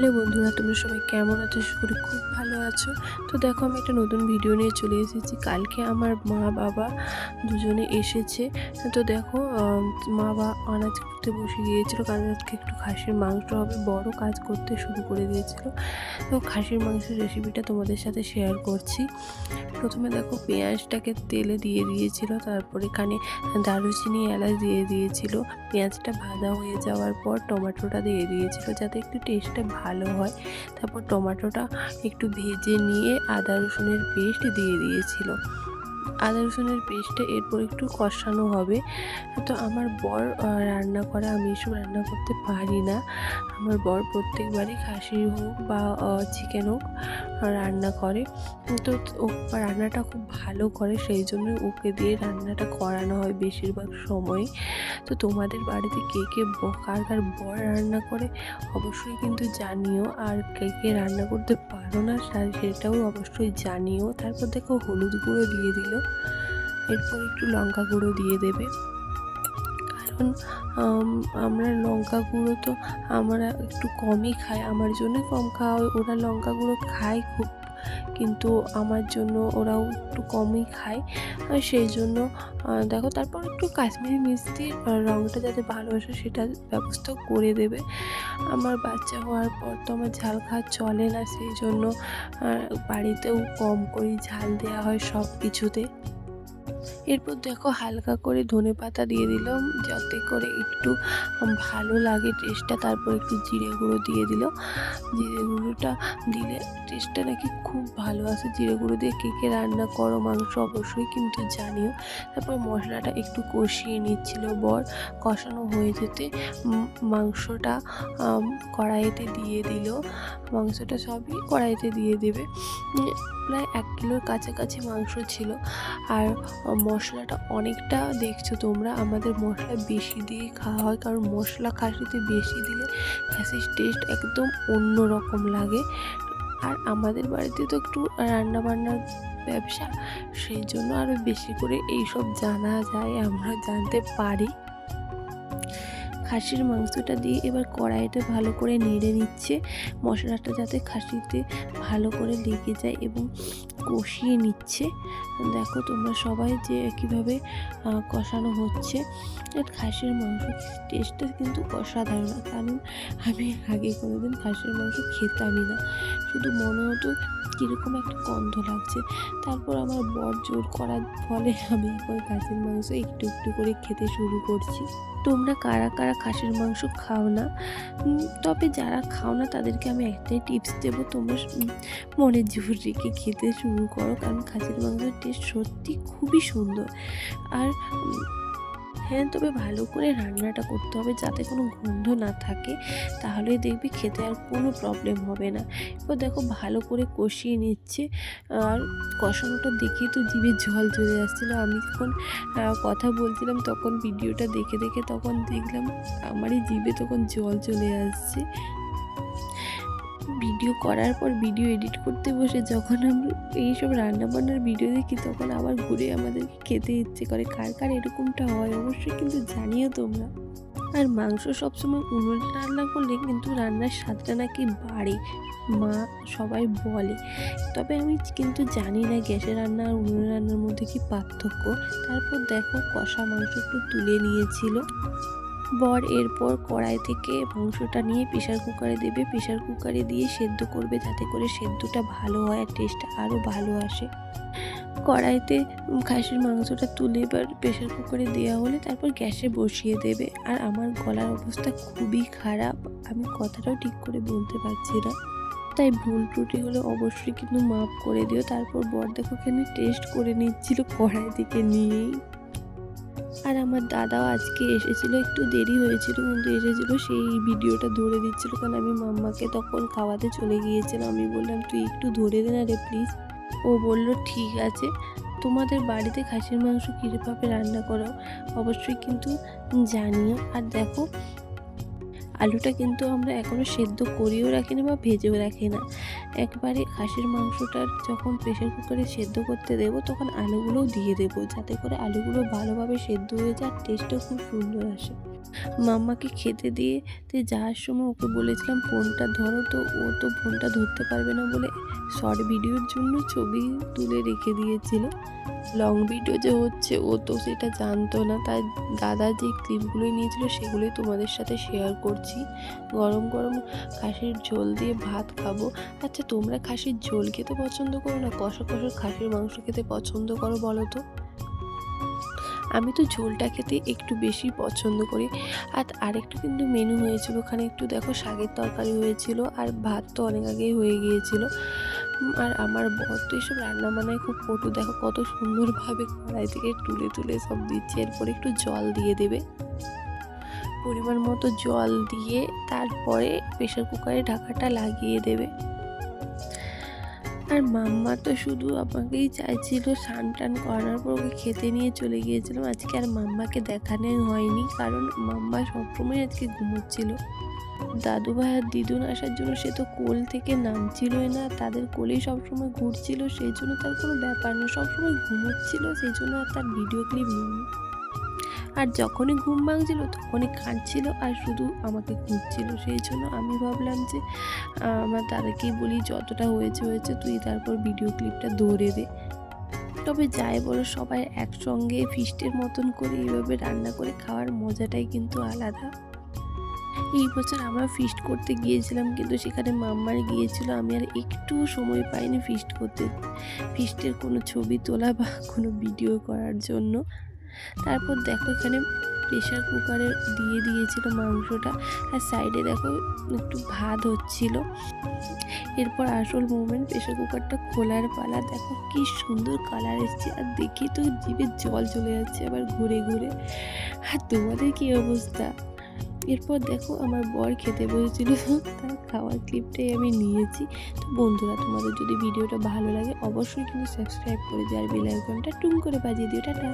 Hello বন্ধুরা, তোমরা সবাই কেমন আছো? করি খুব ভালো আছো। তো দেখো, আমি একটা নতুন ভিডিও নিয়ে চলে এসেছি। কালকে আমার মা বাবা দুজনে এসেছে। তো দেখো মা বা আনাজ করতে বসে গিয়েছিল কারণ আজকে একটু খাসির মাংস হবে। বড় কাজ করতে শুরু করে দিয়েছিল। তো খাসির মাংসের রেসিপিটা তোমাদের সাথে শেয়ার করছি। প্রথমে দেখো, পেঁয়াজটাকে তেলে দিয়ে দিয়েছিল, তারপর এখানে দারুচিনি এলাচ দিয়ে দিয়েছিল। পেঁয়াজটা ভাজা হয়ে যাওয়ার পর টমেটোটা দিয়ে দিয়েছিল, যাতে একটু টেস্টটা ভালো হয়। তারপর টমেটোটা একটু ভেজে নিয়ে আদা রসুনের পেস্ট দিয়ে দিয়েছিল। আদা রসুনের পেস্টটা এরপর একটু কষানো হবে। তো আমার বর রান্না করা, আমি এসব রান্না করতে পারি না। আমার বর প্রত্যেকবারই খাসি হোক বা চিকেন হোক রান্না করে। তো ও রান্নাটা খুব ভালো করে, সেই জন্য ওকে দিয়ে রান্নাটা করানো হয় বেশিরভাগ সময়। তো তোমাদের বাড়িতে কে কে কার কার বর রান্না করে অবশ্যই কিন্তু জানিও। আর কে কে রান্না করতে পারো না সেটাও অবশ্যই জানিও। তারপর দেখো হলুদ গুঁড়ো দিয়ে দিল। এরপর একটু লঙ্কা গুঁড়ো দিয়ে দেবে। কারণ আম, আমরা লঙ্কা গুঁড়ো তো আমরা একটু কমই খাই। আমার জন্য কম খাওয়া ওরা লঙ্কা গুঁড়ো খায় খুব কিন্তু আমার জন্য ওরাও একটু কমই খায়। সেই জন্য দেখো তারপর একটু কাশ্মীরি মিষ্টির রঙটা যাতে ভালোবাসে সেটা ব্যবস্থা করে দেবে। আমার বাচ্চা হওয়ার পর তো আমার ঝাল খাওয়া চলে না, সেই জন্য বাড়িতেও কম করে ঝাল দেওয়া হয় সব কিছুতে এরপর দেখো হালকা করে ধনে পাতা দিয়ে দিলাম, যাতে করে একটু ভালো লাগে টেস্টটা তারপর একটু জিরে গুঁড়ো দিয়ে দিল জিরে গুঁড়োটা দিলে টেস্টটা নাকি খুব ভালো আসে। জিরে গুঁড়ো দিয়ে কে কে রান্না করো মাংস অবশ্যই কিন্তু জানিও। তারপর মশলাটা একটু কষিয়ে নিচ্ছিল বর। কষানো হয়ে যেতে মাংসটা কড়াইতে দিয়ে দিল। মাংসটা সবই কড়াইতে দিয়ে দেবে। প্রায় এক কিলোর কাছাকাছি মাংস ছিল। আর মশলাটা অনেকটা দেখছ তোমরা? আমাদের মশলা বেশি দিয়ে খাওয়া হয়, কারণ মশলা খাসিতে বেশি দিলে খাসির টেস্ট একদম অন্য রকম লাগে। আর আমাদের বাড়িতে তো একটু রান্না বান্নার ব্যবসা, সেই জন্য আরও বেশি করে এইসব জানা যায়, আমরা জানতে পারি। খাসির মাংসটা দিয়ে এবার কড়াইটা ভালো করে নেড়ে নিচ্ছে। মশলাটা যাতে খাসিতে ভালো করে লেগে যায় এবং কষিয়ে নিচ্ছে। দেখো তোমরা সবাই যে কীভাবে কষানো হচ্ছে খাসির মাংস। টেস্টটা কিন্তু অসাধারণ। কারণ আমি আগে কোনোদিন খাসির মাংস খেতামই না। শুধু মনে হতো কীরকম একটা গন্ধ লাগছে। তারপর আমার বর জোর করার ফলে আমি এখন খাসির মাংস একটু একটু করে খেতে শুরু করছি। তোমরা কারা কারা খাসির মাংস খাও না? তবে যারা খাও না, তাদেরকে আমি একটাই টিপস দেবো, তোমরা মনের জোর রেখে খেতে শুরু করো। কারণ খাসির মাংসের টেস্ট সত্যি খুবই সুন্দর। আর হ্যাঁ তবে ভালো করে রান্নাটা করতে হবে যাতে কোনো গন্ধ না থাকে, তাহলে দেখবি খেতে আর কোনো প্রবলেম হবে না। এবার দেখো ভালো করে কষিয়ে নিচ্ছে। আর কষানোটা দেখেই তো জিভে জল চলে আসছিল। আমি যখন কথা বলছিলাম তখন ভিডিওটা দেখে দেখে তখন দেখলাম আমারই জিভে তখন জল চলে আসছে। ভিডিও করার পর ভিডিও এডিট করতে বসে যখন আমরা এইসব রান্নাবান্নার ভিডিও দেখি, তখন আবার ঘুরে আমাদেরকে খেতে ইচ্ছে করে। কার কার এরকমটা হয় অবশ্যই কিন্তু জানিও তোমরা। আর মাংস সবসময় উনুনে রান্না করলে কিন্তু রান্নার স্বাদটা নাকি বাড়ে, মা সবাই বলে। তবে আমি কিন্তু জানি না গ্যাসে রান্না আর উনুনে রান্নার মধ্যে কি পার্থক্য। তারপর দেখো কষা মাংস একটু তুলে নিয়েছিল। বর এরপর কড়াই থেকে মাংসটা নিয়ে প্রেশার কুকারে দেবে। প্রেশার কুকারে দিয়ে সেদ্ধ করবে যাতে করে সেদ্ধটা ভালো হয় আর টেস্টটা আরও ভালো আসে। কড়াইতে খাসির মাংসটা তুলে এবার প্রেশার কুকারে দেওয়া হলে তারপর গ্যাসে বসিয়ে দেবে। আর আমার গলার অবস্থা খুবই খারাপ। আমি কথাটাও ঠিক করে বলতে পারছি না। তাই ভুল ত্রুটি হলে অবশ্যই কিন্তু মাফ করে দিও। তারপর বর দেখো টেস্ট করে নিচ্ছিল কড়াই থেকে নিয়েই। আর আমার দাদাও আজকে এসেছিল, একটু দেরি হয়েছিল কিন্তু এসেছিল, সেই ভিডিওটা ধরে দিচ্ছিল কারণ আমি মাম্মাকে তখন খাওয়াতে চলে গিয়েছিলাম। আমি বললাম, তুই একটু ধরে দে না রে প্লিজ ও বলল, ঠিক আছে। তোমাদের বাড়িতে খাসির মাংস কীভাবে রান্না করো অবশ্যই কিন্তু জানিও। আর দেখো আলুটা কিন্তু আমরা এখনও সেদ্ধ করিও রাখি না বা ভেজেও রাখি না। একবারে খাসির মাংসটা যখন প্রেশার কুকারে সেদ্ধ করতে দেব, তখন আলুগুলোও দিয়ে দেবো, যাতে করে আলুগুলো ভালোভাবে সেদ্ধ হয়ে যায় টেস্টও খুব সুন্দর আসে। মাম্মাকে খেতে দিয়ে তে যাওয়ার সময় ওকে বলেছিলাম, ফোনটা ধরো তো, ও তো ফোনটা ধরতে পারবে না বলে শর্ট ভিডিওর জন্য ছবি তুলে রেখে দিয়েছিল। লং ভিডিও যে হচ্ছে, ও তো সেটা জানতো না। তাই দাদা যে ক্লিপগুলোই নিয়েছিল, সেগুলোই তোমাদের সাথে শেয়ার করছি। গরম গরম খাসির ঝোল দিয়ে ভাত খাব। আচ্ছা তোমরা খাসির ঝোল খেতে পছন্দ করো না? কষা কষা খাসির মাংস খেতে পছন্দ করো বলো তো। আমি তো ঝোলটা খেতে একটু বেশি পছন্দ করি। আর আরেকটু কিন্তু মেনু হয়েছিল, ওখানে একটু দেখো শাকের তরকারি হয়েছিল আর ভাত তো অনেক আগেই হয়ে গিয়েছিল। আর আমার বর তো এইসব রান্না বান্নায় খুব পটু, দেখো কত সুন্দরভাবে কড়াই থেকে তুলে তুলে সব দিচ্ছে, এরপরে একটু জল দিয়ে দেবে। পরিমাণ মতো জল দিয়ে তারপরে প্রেশার কুকারে ঢাকাটা লাগিয়ে দেবে। আর মাম্মা তো শুধু আমাকেই চাইছিল স্নান টান করার পর ওকে খেতে নিয়ে চলে গিয়েছিলাম। আজকে আর মাম্মাকে দেখানো হয়নি, কারণ মাম্মা সবসময় আজকে ঘুমোচ্ছিল। দাদু ভাই আর দিদুন আসার জন্য সে তো কোল থেকে নামছিলই না, তাদের কোলেই সবসময় ঘুরছিল, সেই জন্য তার কোনো ব্যাপার না। সবসময় ঘুমোচ্ছিল, সেই জন্য আর তার ভিডিও ক্লিপ নিইনি আর যখনই ঘুম ভাঙছিল, তখনই কাঁদছিল আর শুধু আমাকে খুঁজছিল। সেই জন্য আমি ভাবলাম যে, আমার দাদাকেই বলি, যতটা হয়েছে হয়েছে, তুই তারপর ভিডিও ক্লিপটা ধরে দে। তবে যাই বলো, সবাই একসঙ্গে ফিস্টের মতন করে এইভাবে রান্না করে খাওয়ার মজাটাই কিন্তু আলাদা। এই বছর আমরা ফিস্ট করতে গিয়েছিলাম, কিন্তু সেখানে মাম্মার গিয়েছিল, আমি আর একটু সময় পাইনি ফিস্ট করতে। ফিস্টের কোনো ছবি তোলা বা কোনো ভিডিও করার জন্য। তারপর দেখো এখানে প্রেশার কুকারে দিয়ে দিয়েছিল মাংসটা। আর সাইডে দেখো একটু ভাত হচ্ছিল। এরপর আসল মোমেন্ট প্রেশার কুকারটা খোলার পালা। দেখো কি সুন্দর কালার এসছে। আর দেখি তো জিভে জল চলে যাচ্ছে আবার ঘুরে ঘুরে। আর তোমাদের কী অবস্থা? এরপর দেখো আমার বর খেতে বসেছিল। তার খাওয়ার ক্লিপটাই আমি নিয়েছি। তো বন্ধুরা, তোমাদের যদি ভিডিওটা ভালো লাগে, অবশ্যই কিন্তু সাবস্ক্রাইব করে দেওয়ার বেল আইকনটা টুম করে বাজিয়ে দিও। টাটা।